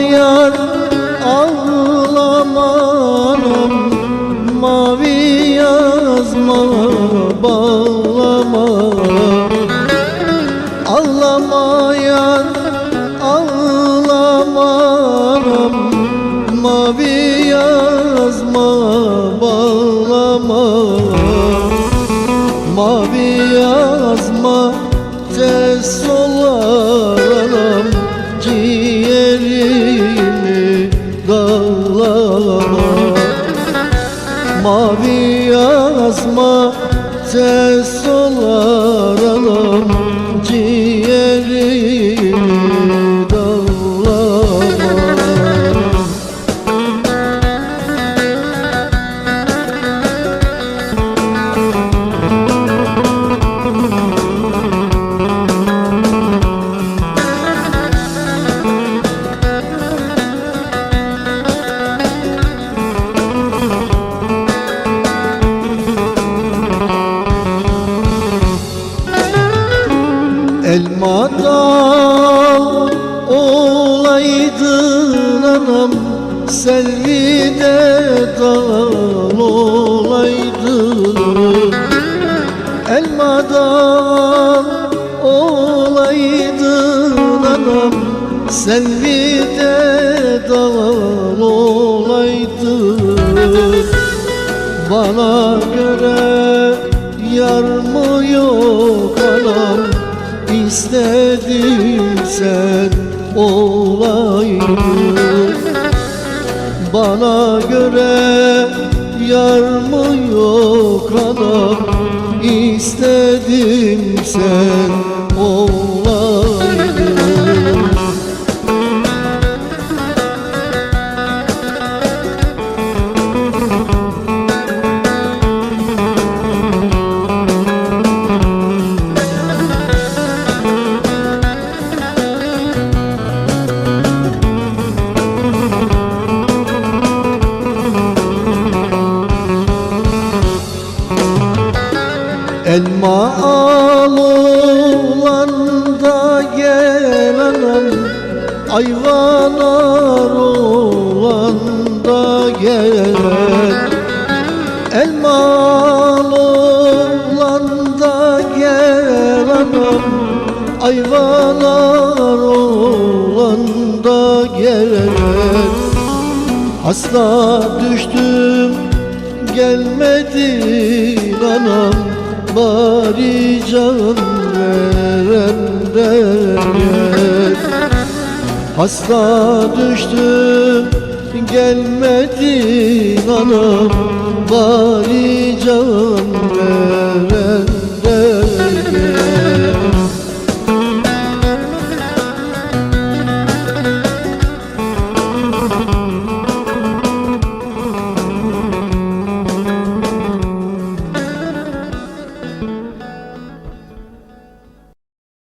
yar al Mavi yazma tez solar anam Selvi de dal olaydın Elma dal olaydın anam Selvi de dal olaydın bana göre yar mı yok anam? İstedim sen olaydın Bana göre yar mı yok anam İstedim sen Elma al olan da gel anam Ayvalar olan da gel Elma al olan da gel anam Ayvalar olan da gel Hasta düştüm gelmedin anam Bari can verenden gel Hasta düştüm gelmedin anam. Bari can verenden